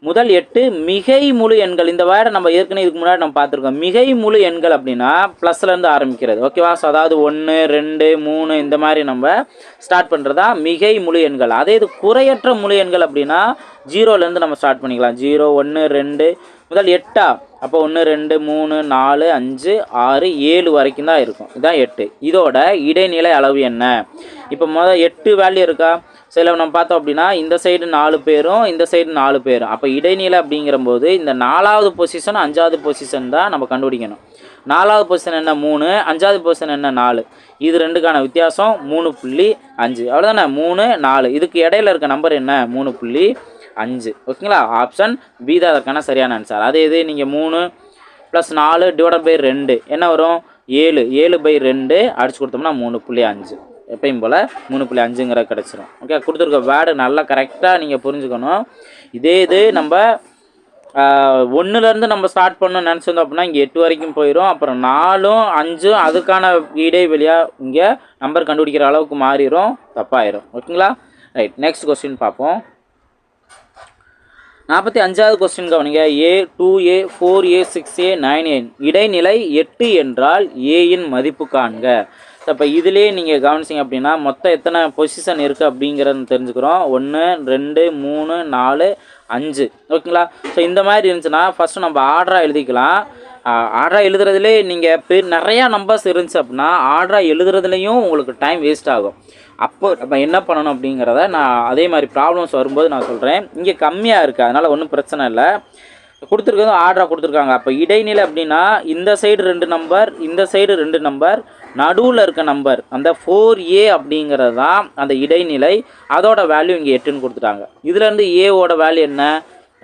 முதல் எட்டு மிகை முழு எண்கள். இந்த வேர்டை நம்ம ஏற்கனவே இதுக்கு முன்னாடி நம்ம பார்த்துருக்கோம். மிகை முழு எண்கள் அப்படின்னா ப்ளஸ்லேருந்து ஆரம்பிக்கிறது. ஓகேவா ஸோ அதாவது ஒன்று ரெண்டு மூணு இந்த மாதிரி நம்ம ஸ்டார்ட் பண்ணுறதா மிகை முழு எண்கள். அதே இது குறையற்ற முழு எண்கள் அப்படின்னா ஜீரோலேருந்து நம்ம ஸ்டார்ட் பண்ணிக்கலாம். ஜீரோ ஒன்று ரெண்டு. முதல் எட்டா? அப்போ ஒன்று ரெண்டு மூணு நாலு அஞ்சு ஆறு ஏழு வரைக்கும் தான் இருக்கும். இதுதான் எட்டு. இதோட இடைநிலை அளவு என்ன? இப்போ முதல் எட்டு வேல்யூ இருக்கா? சில நம்ம பார்த்தோம் அப்படின்னா இந்த சைடு நாலு பேரும் இந்த சைடு நாலு பேரும். அப்போ இடைநிலை அப்படிங்கிறபோது இந்த நாலாவது பொசிஷன் அஞ்சாவது பொசிஷன் தான் நம்ம கண்டுபிடிக்கணும். நாலாவது பொசிஷன் என்ன மூணு அஞ்சாவது பொசிஷன் என்ன நாலு? இது ரெண்டுக்கான வித்தியாசம் மூணு புள்ளி அஞ்சு. அவ்வளோதானே மூணு நாலு. இதுக்கு இடையில இருக்க நம்பர் என்ன? மூணு புள்ளி அஞ்சு. ஓகேங்களா? ஆப்ஷன் பி தான் அதற்கான சரியான ஆன்சர் அதே இது நீங்கள் மூணு ப்ளஸ் நாலு டிவைட் பை ரெண்டு. என்ன வரும்? ஏழு. ஏழு பை ரெண்டு அடிச்சு கொடுத்தோம்னா மூணு புள்ளி அஞ்சு. எப்பயும் போல் மூணு புள்ளி அஞ்சுங்கிற கிடச்சிரும். ஓகே கொடுத்துருக்க வேர்டு நல்லா கரெக்டாக நீங்கள் புரிஞ்சுக்கணும். இதே இது நம்ம ஒன்றுலேருந்து நம்ம ஸ்டார்ட் பண்ணணும் நினச்சிருந்தோம் அப்படின்னா இங்கே எட்டு வரைக்கும் போயிடும் அப்புறம் நாலும் அஞ்சும் அதுக்கான இடைவெளியாக இங்கே நம்பர் கண்டுபிடிக்கிற அளவுக்கு மாறிடும் தப்பாயிரும். ஓகேங்களா ரைட் நெக்ஸ்ட் கொஸ்டின் பார்ப்போம். நாற்பத்தி அஞ்சாவது கொஸ்டின் கவனிங்க. A two A four A six A nine A இடைநிலை எட்டு என்றால் ஏயின் மதிப்பு காண்க. இப்போ இதிலே நீங்கள் கவனிச்சிங்க அப்படின்னா மொத்தம் எத்தனை பொசிஷன் இருக்குது அப்படிங்கிறத தெரிஞ்சுக்கிறோம். ஒன்று ரெண்டு மூணு நாலு அஞ்சு. ஓகேங்களா? ஸோ இந்த மாதிரி இருந்துச்சுன்னா ஃபஸ்ட்டு நம்ம ஆர்டராக எழுதிக்கலாம். ஆர்டராக எழுதுறதுலே நீங்கள் பெ நிறையா நம்பர்ஸ் இருந்துச்சு அப்படின்னா ஆர்டராக எழுதுறதுலையும் உங்களுக்கு டைம் வேஸ்ட் ஆகும். அப்போ நம்ம என்ன பண்ணணும் அப்படிங்கிறத நான் அதே மாதிரி ப்ராப்ளம்ஸ் வரும்போது நான் சொல்கிறேன் இங்கே கம்மியாக இருக்குது அதனால் ஒன்றும் பிரச்சனை இல்லை. கொடுத்துருக்கதும் ஆர்டராக கொடுத்துருக்காங்க. அப்போ இடைநிலை அப்படின்னா இந்த சைடு ரெண்டு நம்பர் இந்த சைடு ரெண்டு நம்பர் நடுவில் இருக்க நம்பர் அந்த ஃபோர் ஏ அப்படிங்கிறது தான் அந்த இடைநிலை அதோட வேல்யூ இங்கே எட்டுன்னு கொடுத்துட்டாங்க. இதுலேருந்து ஏவோட வேல்யூ என்ன?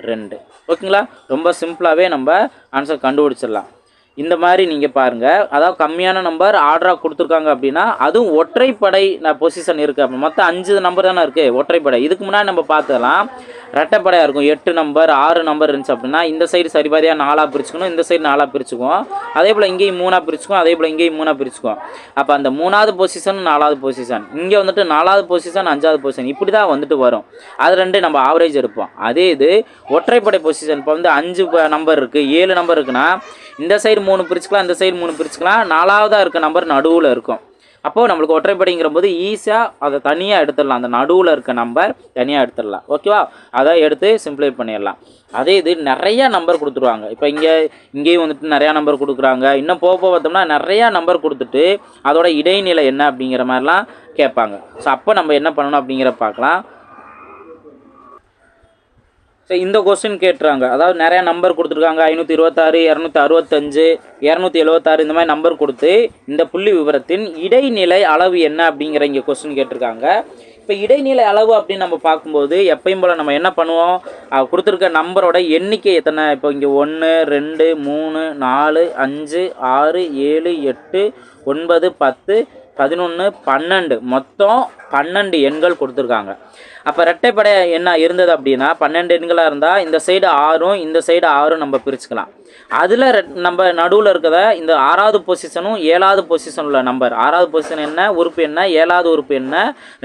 ரெண்டு. ஓகேங்களா ரொம்ப சிம்பிளாகவே நம்ம ஆன்சர் கண்டுபிடிச்சிடலாம். இந்த மாதிரி நீங்கள் பாருங்கள் அதாவது கம்மியான நம்பர் ஆர்டராக கொடுத்துருக்காங்க அப்படின்னா அதுவும் ஒற்றைப்படை பொசிஷன் இருக்குது அப்போ மொத்தம் அஞ்சு நம்பர் தானே இருக்குது ஒற்றைப்படை. இதுக்கு முன்னாடி நம்ம பார்த்தலாம் ரெட்டைப்படையாக இருக்கும். எட்டு நம்பர் ஆறு நம்பர் இருந்துச்சு அப்படின்னா இந்த சைடு சரிபாதியாக நாலாக பிரிச்சுக்கணும். இந்த சைடு நாலாக பிரிச்சுக்குவோம். அதே போல் இங்கேயும் மூணாக பிரிச்சுக்கும் அதே போல் இங்கேயும் மூணாக பிரிச்சுக்குவோம். அப்போ அந்த மூணாவது பொசிஷன் நாலாவது பொசிஷன் இங்கே வந்துட்டு நாலாவது பொசிஷன் அஞ்சாவது பொசிஷன் இப்படி தான் வந்துட்டு வரும். அது ரெண்டு நம்ம ஆவரேஜ் எடுப்போம். அதே இது ஒற்றைப்படை பொசிஷன் இப்போ வந்து அஞ்சு நம்பர் இருக்குது ஏழு நம்பர் இருக்குன்னா இந்த சைடு மூணு பிரிச்சுக்கலாம் இந்த சைடு மூணு பிரிச்சுக்கலாம். நாலாவதாக இருக்க நம்பர் நடுவில் இருக்கும். அப்போது நம்மளுக்கு ஒற்றைப்படைங்கிற போது ஈஸியாக அதை தனியாக எடுத்துடலாம். அந்த நடுவில் இருக்க நம்பர் தனியாக எடுத்துடலாம். ஓகேவா அதை எடுத்து சிம்பிளை பண்ணிடலாம். அதே இது நிறையா நம்பர் கொடுத்துருவாங்க. இப்போ இங்கே இங்கேயும் வந்துட்டு நிறையா நம்பர் கொடுக்குறாங்க. இன்னும் போக போக பார்த்தோம்னா நிறையா நம்பர் கொடுத்துட்டு அதோட இடைநிலை என்ன அப்படிங்கிற மாதிரிலாம் கேட்பாங்க. ஸோ அப்போ நம்ம என்ன பண்ணணும் அப்படிங்கிற பார்க்கலாம். ஸோ இந்த கொஸ்டின் கேட்டுறாங்க அதாவது நிறையா நம்பர் கொடுத்துருக்காங்க. ஐநூற்றி இருபத்தாறு இரநூத்தி அறுபத்தஞ்சு இரநூத்தி எழுபத்தாறு இந்த மாதிரி நம்பர் கொடுத்து இந்த புள்ளி விவரத்தின் இடைநிலை அளவு என்ன அப்படிங்கிற இங்கே கொஸ்டின் கேட்டிருக்காங்க. இப்போ இடைநிலை அளவு அப்படின்னு நம்ம பார்க்கும்போது எப்பயும் போல் நம்ம என்ன பண்ணுவோம்? கொடுத்துருக்க நம்பரோட எண்ணிக்கை எத்தனை? இப்போ இங்கே ஒன்று ரெண்டு மூணு நாலு அஞ்சு ஆறு ஏழு எட்டு ஒன்பது பத்து பதினொன்று பன்னெண்டு. மொத்தம் பன்னெண்டு எண்கள் கொடுத்துருக்காங்க. அப்போ ரெட்டைப்படை என்ன இருந்தது அப்படின்னா பன்னெண்டு எண்களாக இருந்தால் இந்த சைடு ஆறும் இந்த சைடு ஆறும் நம்ம பிரிச்சுக்கலாம். அதில் நம்ம நடுவில் இருக்கிறத இந்த ஆறாவது பொசிஷனும் ஏழாவது பொசிஷன் உள்ள நம்பர் ஆறாவது பொசிஷன் என்ன உறுப்பு என்ன ஏழாவது உறுப்பு என்ன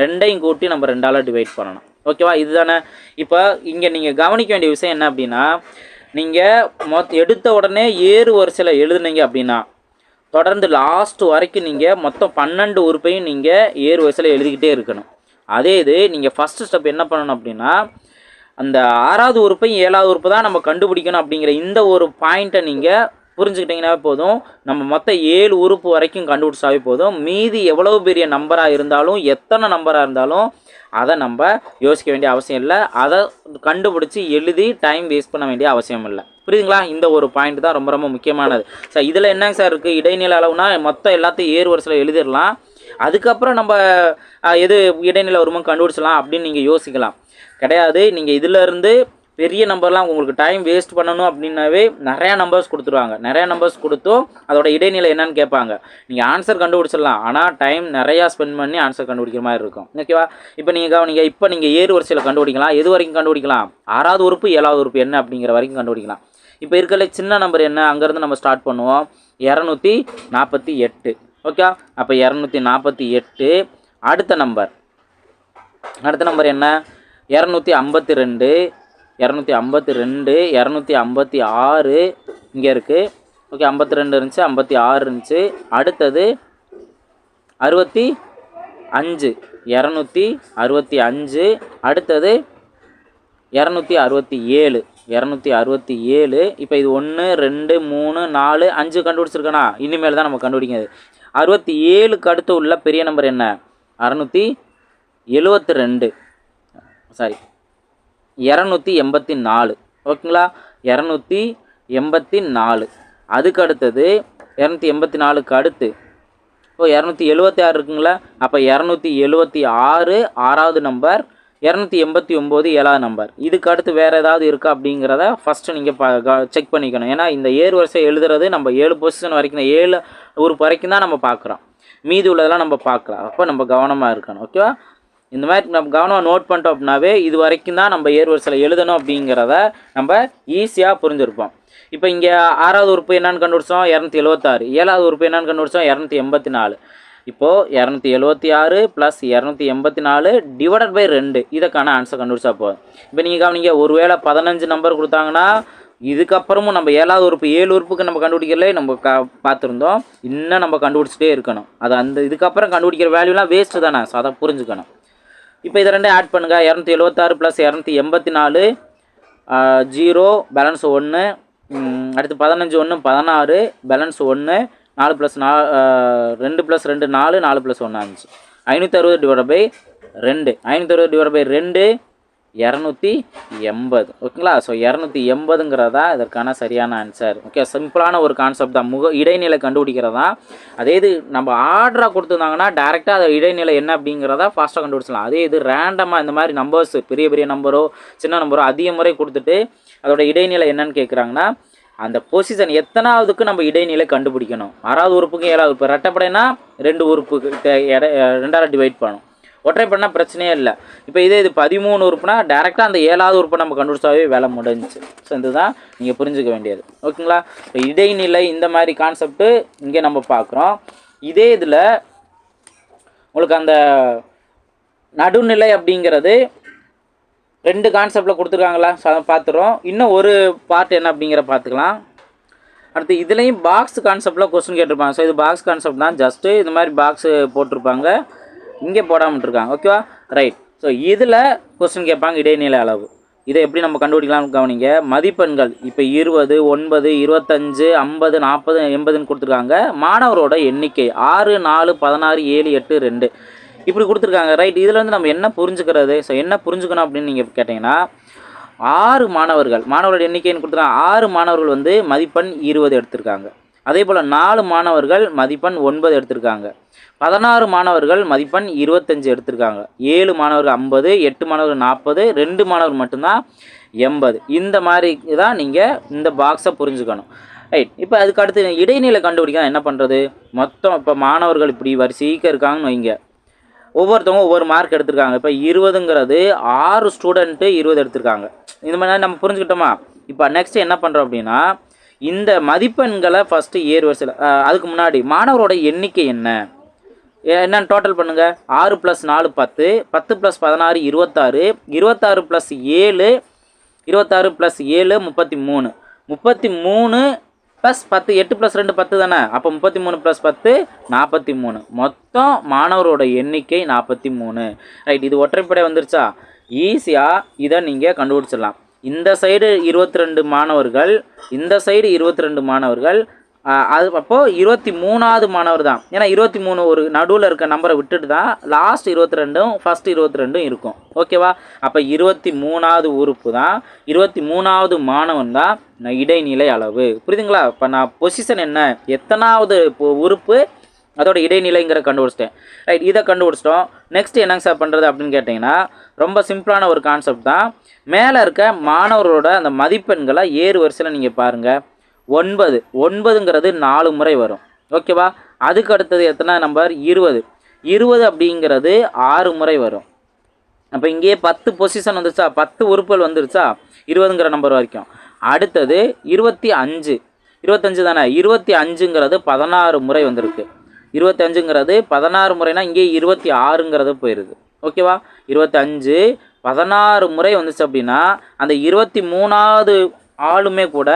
ரெண்டையும் கூட்டி நம்ம ரெண்டால் டிவைட் பண்ணணும். ஓகேவா இதுதானே? இப்போ இங்கே நீங்கள் கவனிக்க வேண்டிய விஷயம் என்ன அப்படின்னா நீங்கள் மொத் எடுத்த உடனே ஏறு வரிசையில் எழுதுனீங்க அப்படின்னா தொடர்ந்து லாஸ்ட் வரைக்கும் நீங்கள் மொத்தம் பன்னெண்டு உறுப்பையும் நீங்கள் ஏறு வயசில் எழுதிக்கிட்டே இருக்கணும். அதே இது நீங்கள் ஃபஸ்ட்டு ஸ்டெப் என்ன பண்ணணும் அப்படின்னா அந்த ஆறாவது உறுப்பையும் ஏழாவது உறுப்பு தான் நம்ம கண்டுபிடிக்கணும் அப்படிங்கிற இந்த ஒரு பாயிண்ட்டை நீங்கள் புரிஞ்சுக்கிட்டிங்கன்னா போதும். நம்ம மொத்தம் ஏழு உறுப்பு வரைக்கும் கண்டுபிடிச்சாவே போதும். மீதி எவ்வளவு பெரிய நம்பராக இருந்தாலும் எத்தனை நம்பராக இருந்தாலும் அதை நம்ம யோசிக்க வேண்டிய அவசியம் இல்லை. அதை கண்டுபிடிச்சி எழுதி டைம் வேஸ்ட் பண்ண வேண்டிய அவசியம் இல்லை. புரியுதுங்களா? இந்த ஒரு பாயிண்ட் தான் ரொம்ப ரொம்ப முக்கியமானது. சார் இதில் என்னங்க சார் இருக்குது இடைநிலை அளவுனா மொத்தம் எல்லாத்தையும் ஏறு வரிசையில் எழுதிடலாம். அதுக்கப்புறம் நம்ம எது இடைநிலை வருமோ கண்டுபிடிச்சலாம் அப்படின்னு நீங்கள் யோசிக்கலாம். கிடையாது. நீங்கள் இதிலேருந்து பெரிய நம்பர்லாம் உங்களுக்கு டைம் வேஸ்ட் பண்ணணும் அப்படின்னாவே நிறையா நம்பர்ஸ் கொடுத்துருவாங்க. நிறையா நம்பர்ஸ் கொடுத்தும் அதோட இடைநிலை என்னன்னு கேட்பாங்க. நீங்கள் ஆன்சர் கண்டுபிடிச்சிடலாம். ஆனால் டைம் நிறையா ஸ்பெண்ட் பண்ணி ஆன்சர் கண்டுபிடிக்கிற மாதிரி இருக்கும். ஓகேவா இப்போ நீங்கள் கவனிங்க. இப்போ நீங்கள் ஏறு வரிசையில் கண்டுபிடிக்கலாம். எது வரைக்கும் கண்டுபிடிக்கலாம்? ஆறாவது உறுப்பு ஏழாவது உறுப்பு என்ன அப்படிங்கிற வரைக்கும் கண்டுபிடிக்கலாம். இப்போ இருக்கிற சின்ன நம்பர் என்ன? அங்கேருந்து நம்ம ஸ்டார்ட் பண்ணுவோம். இரநூத்தி நாற்பத்தி எட்டு. ஓகே அப்போ இரநூத்தி நாற்பத்தி எட்டு. அடுத்த நம்பர் அடுத்த நம்பர் என்ன? இரநூத்தி ஐம்பத்தி ரெண்டு. இரநூத்தி ஐம்பத்தி ரெண்டு. இரநூத்தி ஐம்பத்தி ஆறு. இங்கே இருக்குது ஓகே ஐம்பத்தி ரெண்டு இருந்துச்சு ஐம்பத்தி ஆறு இருந்துச்சு. அடுத்தது அறுபத்தி அஞ்சு. இரநூத்தி அறுபத்தி அஞ்சு. அடுத்தது இரநூத்தி அறுபத்தி ஏழு. இரநூத்தி அறுபத்தி ஏழு. இப்போ இது ஒன்று ரெண்டு மூணு நாலு அஞ்சு கண்டுபிடிச்சிருக்கேனா? இனிமேல் தான் நம்ம கண்டுபிடிக்கிறது. அறுபத்தி ஏழுக்கு அடுத்து உள்ள பெரிய நம்பர் என்ன? அறநூற்றி எழுவத்தி ரெண்டு. சாரி இரநூத்தி எண்பத்தி நாலு. ஓகேங்களா? இரநூத்தி எண்பத்தி நாலு. அதுக்கு அடுத்தது இரநூத்தி எண்பத்தி நாலுக்கு அடுத்து. ஓ இரநூத்தி எழுவத்தி ஆறு இருக்குங்களா? அப்போ இரநூத்தி எழுவத்தி ஆறு ஆறாவது நம்பர் இரநூத்தி எண்பத்தி ஒம்பது ஏழாவது நம்பர் இதுக்கு அடுத்து வேறு ஏதாவது இருக்கா அப்படிங்கிறத ஃபஸ்ட்டு நீங்கள் செக் பண்ணிக்கணும். ஏன்னா இந்த ஏழு வருஷம் எழுதுறது நம்ம ஏழு பொசிஷன் வரைக்கும் ஏழு உறுப்பு வரைக்கும் தான் நம்ம பார்க்குறோம். மீதி உள்ளதெல்லாம் நம்ம பார்க்கலாம். அப்போ நம்ம கவனமாக இருக்கணும். ஓகேவா இந்த மாதிரி நம்ம கவனமாக நோட் பண்ணிட்டோம் அப்படின்னாவே இது வரைக்கும் தான் நம்ம ஏறு வரிசையில் எழுதணும் அப்படிங்கிறத நம்ம ஈஸியாக புரிஞ்சுருப்போம். இப்போ இங்கே ஆறாவது உறுப்பு என்னன்னு கண்டுபிடிச்சோம்? இரநூத்தி எழுபத்தாறு ஏழாவது உறுப்பு என்னென்னு கண்டுபிடிச்சோம்? இரநூத்தி எண்பத்தி நாலு. இப்போது இரநூத்தி எழுபத்தி ஆறு ப்ளஸ் இரநூத்தி எண்பத்தி நாலு டிவைடட் பை ரெண்டு. இதற்கான ஆன்சர் கண்டுபிடிச்சா போதும். இப்போ நீங்கள் கவனிங்க ஒருவேளை பதினஞ்சு நம்பர் கொடுத்தாங்கன்னா இதுக்கப்புறமும் நம்ம ஏழாவது உறுப்பு ஏழு உறுப்புக்கு நம்ம கண்டுபிடிக்கல நம்ம க பார்த்துருந்தோம். இன்னும் நம்ம கண்டுபிடிச்சிட்டே இருக்கணும். அது அந்த இதுக்கப்புறம் கண்டுபிடிக்கிற வேல்யூலாம் வேஸ்ட்டு தானே ஸோ அதை புரிஞ்சுக்கணும். இப்போ இதை ரெண்டும் ஆட் பண்ணுங்கள் இரநூத்தி எழுபத்தாறு ப்ளஸ் இரநூத்தி எண்பத்தி நாலு ஜீரோ பேலன்ஸ் ஒன்று அடுத்து பதினஞ்சு ஒன்று பதினாறு பேலன்ஸ் ஒன்று நாலு ப்ளஸ் நா ரெண்டு ப்ளஸ் ரெண்டு நாலு நாலு ப்ளஸ் ஒன்று அஞ்சு. ஐநூற்றி அறுபது டிவைட் பை ரெண்டு. ஐநூற்றி அறுபது டிவைட் பை ரெண்டு இரநூத்தி எண்பது. ஓகேங்களா? ஸோ இரநூத்தி எண்பதுங்கிறதா இதற்கான சரியான ஆன்சர் ஓகே சிம்பிளான ஒரு கான்செப்ட் தான். முக இடைநிலை கண்டுபிடிக்கிறதா? அதே இது நம்ம ஆர்டராக கொடுத்துருந்தாங்கன்னா டேரெக்டாக அது இடைநிலை என்ன அப்படிங்கிறத ஃபாஸ்ட்டாக கண்டுபிடிச்சலாம் அதே இது ரேண்டமாக இந்த மாதிரி நம்பர்ஸ் பெரிய பெரிய நம்பரோ சின்ன நம்பரோ அதிக முறை கொடுத்துட்டு அதோட இடைநிலை என்னன்னு கேட்குறாங்கன்னா அந்த பொசிஷன் எத்தனாவதுக்கு நம்ம இடைநிலை கண்டுபிடிக்கணும்? ஆறாவது உறுப்புக்கு ஏழாவது இப்போ ரெட்டைப்படைனா ரெண்டு உறுப்புக்கு எடை ரெண்டாவது டிவைட் பண்ணணும். ஒற்றைப்படைனா பிரச்சனையே இல்லை. இப்போ இதே இது பதிமூணு உறுப்புனா டேரெக்டாக அந்த ஏழாவது உறுப்பை நம்ம கண்டுபிடிச்சாவே வேலை முடிஞ்சுச்சு. ஸோ இதுதான் நீங்கள் புரிஞ்சுக்க வேண்டியது. ஓகேங்களா இப்போ இடைநிலை இந்த மாதிரி கான்செப்ட்டு இங்கே நம்ம பார்க்குறோம் இதே இதில் உங்களுக்கு அந்த நடுநிலை அப்படிங்கிறது ரெண்டு கான்செப்டில் கொடுத்துருக்காங்களா? ஸோ அதை பார்த்துறோம். இன்னும் ஒரு பார்ட் என்ன அப்படிங்கிற பார்த்துக்கலாம். அடுத்து இதுலேயும் பாக்ஸ் கான்செப்டில் கொஸ்டின் கேட்டிருப்பாங்க. ஸோ இது பாக்ஸ் கான்செப்ட் தான். ஜஸ்ட்டு இது மாதிரி பாக்ஸு போட்டிருப்பாங்க. இங்கே போடாமல் இருக்காங்க ஓகேவா ரைட் ஸோ இதில் கொஸ்டின் கேட்பாங்க இடைநிலை அளவு. இதை எப்படி நம்ம கண்டுபிடிக்கலாம்னு கவனிங்க. மதிப்பெண்கள். இப்போ இருபது ஒன்பது இருபத்தஞ்சு ஐம்பது நாற்பது எண்பதுன்னு கொடுத்துருக்காங்க. மாணவரோட எண்ணிக்கை. ஆறு நாலு பதினாறு ஏழு எட்டு ரெண்டு. இப்படி கொடுத்துருக்காங்க. ரைட் இதில் வந்து நம்ம என்ன புரிஞ்சுக்கிறது? ஸோ என்ன புரிஞ்சுக்கணும் அப்படின்னு நீங்கள் கேட்டிங்கன்னா ஆறு மாணவர்கள் மாணவர்கள் எண்ணிக்கைன்னு கொடுத்துருக்காங்க? ஆறு மாணவர்கள் வந்து மதிப்பெண் இருபது எடுத்திருக்காங்க. அதே போல் நாலு மாணவர்கள் மதிப்பெண் ஒன்பது எடுத்திருக்காங்க. பதினாறு மாணவர்கள் மதிப்பெண் இருபத்தஞ்சு எடுத்திருக்காங்க. ஏழு மாணவர்கள் ஐம்பது எட்டு மாணவர்கள் நாற்பது ரெண்டு மாணவர் மட்டும்தான் எண்பது. இந்த மாதிரி தான் நீங்கள் இந்த பாக்ஸை புரிஞ்சுக்கணும். ரைட் இப்போ அதுக்கு அடுத்து இடைநிலை கண்டுபிடிக்க என்ன பண்ணுறது மொத்தம் இப்போ மாணவர்கள் இப்படி வரிசைக்க இருக்காங்கன்னு வைங்க. ஒவ்வொருத்தவங்க ஒவ்வொரு மார்க் எடுத்திருக்காங்க. இப்போ இருபதுங்கிறது ஆறு ஸ்டூடெண்ட்டு இருபது எடுத்திருக்காங்க. இந்த மாதிரி நம்ம புரிஞ்சுக்கிட்டோமா? இப்போ நெக்ஸ்ட் என்ன பண்ணுறோம் அப்படின்னா இந்த மதிப்பெண்களை ஃபஸ்ட்டு ஏறு வரிசையில் அதுக்கு முன்னாடி மாணவரோட எண்ணிக்கை என்ன? என்னன்னு டோட்டல் பண்ணுங்கள் ஆறு ப்ளஸ் நாலு பத்து பத்து ப்ளஸ் பதினாறு இருபத்தாறு இருபத்தாறு ப்ளஸ் ஏழு இருபத்தாறு ப்ளஸ் ஏழு முப்பத்தி மூணு. முப்பத்தி மூணு ப்ளஸ் பத்து எட்டு ப்ளஸ் ரெண்டு பத்து தானே? அப்போ முப்பத்தி மூணு ப்ளஸ் பத்து நாற்பத்தி மூணு. மொத்தம் மாணவரோட எண்ணிக்கை நாற்பத்தி மூணு. ரைட் இது ஒற்றைப்படை வந்துருச்சா? ஈஸியாக இதை நீங்கள் கண்டுபிடிச்சிடலாம். இந்த சைடு இருபத்தி ரெண்டு மாணவர்கள் இந்த சைடு இருபத்தி ரெண்டு மாணவர்கள் அது அப்போது இருபத்தி மூணாவது மாணவர் தான். ஏன்னா இருபத்தி மூணு ஒரு நடுவில் இருக்க நம்பரை விட்டுட்டு தான் லாஸ்ட் இருபத்தி ரெண்டும் ஃபஸ்ட் இருபத்தி ரெண்டும் இருக்கும். ஓகேவா அப்போ இருபத்தி மூணாவது உறுப்பு தான். இருபத்தி மூணாவது மாணவன் தான் இடைநிலை அளவு. புரியுதுங்களா? இப்போ நான் பொசிஷன் என்ன? எத்தனாவது இப்போ உறுப்பு? அதோட இடைநிலைங்கிற கண்டுபிடிச்சிட்டேன். ரைட் இதை கண்டுபிடிச்சிட்டோம். நெக்ஸ்ட் என்னங்க சார் பண்ணுறது அப்படின்னு கேட்டிங்கன்னா ரொம்ப சிம்பிளான ஒரு கான்செப்ட் தான். மேலே இருக்க மாணவரோட அந்த மதிப்பெண்களை ஏறு வரிசையில் நீங்கள் பாருங்கள் ஒன்பது. ஒன்பதுங்கிறது நாலு முறை வரும். ஓகேவா அதுக்கு அடுத்தது எத்தனை? நம்பர் இருபது. இருபது அப்படிங்கிறது ஆறு முறை வரும். அப்போ இங்கேயே பத்து பொசிஷன் வந்துருச்சா? பத்து உறுப்புகள் வந்துருச்சா? இருபதுங்கிற நம்பர் வரைக்கும். அடுத்தது இருபத்தி அஞ்சு. இருபத்தஞ்சு தானே? இருபத்தி அஞ்சுங்கிறது பதினாறு முறை வந்திருக்கு. இருபத்தி அஞ்சுங்கிறது பதினாறு முறைனா இங்கே இருபத்தி ஆறுங்கிறது போயிடுது ஓகேவா இருபத்தஞ்சு பதினாறு முறை வந்துச்சு அப்படின்னா அந்த இருபத்தி மூணாவது ஆளுமே கூட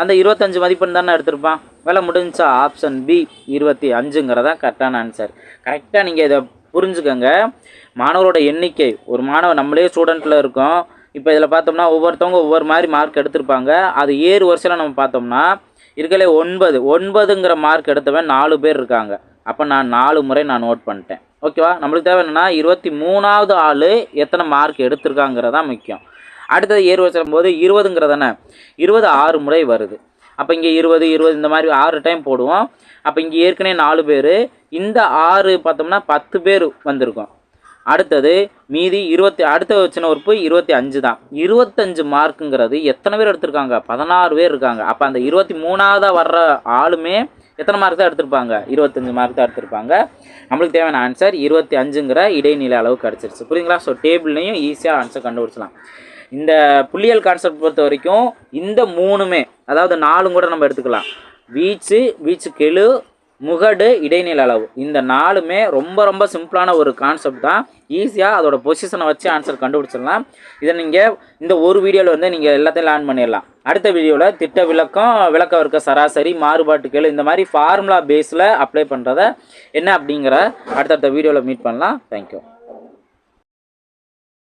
அந்த இருபத்தஞ்சு மதிப்பெண் தானே எடுத்திருப்பான்? வேலை முடிஞ்சா ஆப்ஷன் பி இருபத்தி அஞ்சுங்கிறதா கரெக்டான ஆன்சர் கரெக்டாக நீங்கள் இதை புரிஞ்சுக்கோங்க. மாணவரோட எண்ணிக்கை. ஒரு மாணவர் நம்மளே ஸ்டூடெண்ட்டில் இருக்கோம். இப்போ இதில் பார்த்தோம்னா ஒவ்வொருத்தவங்க ஒவ்வொரு மாதிரி மார்க் எடுத்திருப்பாங்க. அது ஏறு வருஷம் நம்ம பார்த்தோம்னா இருக்கலே ஒன்பது. ஒன்பதுங்கிற மார்க் எடுத்தவன் நாலு பேர் இருக்காங்க. அப்போ நான் நாலு முறை நான் நோட் பண்ணிட்டேன். ஓகேவா நம்மளுக்கு தேவை என்னென்னா இருபத்தி மூணாவது ஆள் எத்தனை மார்க் எடுத்திருக்காங்கிறதான் முக்கியம். அடுத்தது ஏறு வருஷம் போது இருபதுங்கிறதானே? இருபது ஆறு முறை வருது. அப்போ இங்கே இருபது இருபது இந்த மாதிரி ஆறு டைம் போடுவோம். அப்போ இங்கே ஏற்கனவே நாலு பேர். இந்த ஆறு பார்த்தோம்னா பத்து பேர் வந்திருக்கோம். அடுத்தது மீதி இருபத்தி அடுத்த வச்சின உறுப்பு இருபத்தி அஞ்சு தான். இருபத்தஞ்சு மார்க்குங்கிறது எத்தனை பேர் எடுத்திருக்காங்க? பதினாறு பேர் இருக்காங்க. அப்போ அந்த இருபத்தி மூணாவதாக வர்ற ஆளுமே எத்தனை மார்க் தான் எடுத்திருப்பாங்க? இருபத்தஞ்சு மார்க் தான் எடுத்திருப்பாங்க. நம்மளுக்கு தேவையான ஆன்சர் இருபத்தி அஞ்சுங்கிற இடைநிலை அளவு கிடச்சிருச்சு. புரியுங்களா ஸோ டேபிள்லையும் ஈஸியாக ஆன்சர் கண்டுபிடிச்சலாம் இந்த புள்ளியியல் கான்செப்ட் பொறுத்த வரைக்கும் இந்த மூணுமே அதாவது நாலும் கூட நம்ம எடுத்துக்கலாம். வீச்சு வீச்சு கெழு முகடு இடைநில அளவு. இந்த நாலுமே ரொம்ப ரொம்ப சிம்பிளான ஒரு கான்செப்ட் தான். ஈஸியாக அதோட பொசிஷனை வச்சு ஆன்சர் கண்டுபிடிச்சிடலாம். இதை நீங்கள் இந்த ஒரு வீடியோவில் வந்து நீங்கள் எல்லாத்தையும் லேர்ன் பண்ணிடலாம். அடுத்த வீடியோவில் திட்ட விளக்கம் விளக்க இருக்க சராசரி மாறுபாட்டுகள் இந்த மாதிரி ஃபார்முலா பேஸில் அப்ளை பண்ணுறத என்ன அப்படிங்கிற அடுத்தடுத்த வீடியோவில் மீட் பண்ணலாம். தேங்க்யூ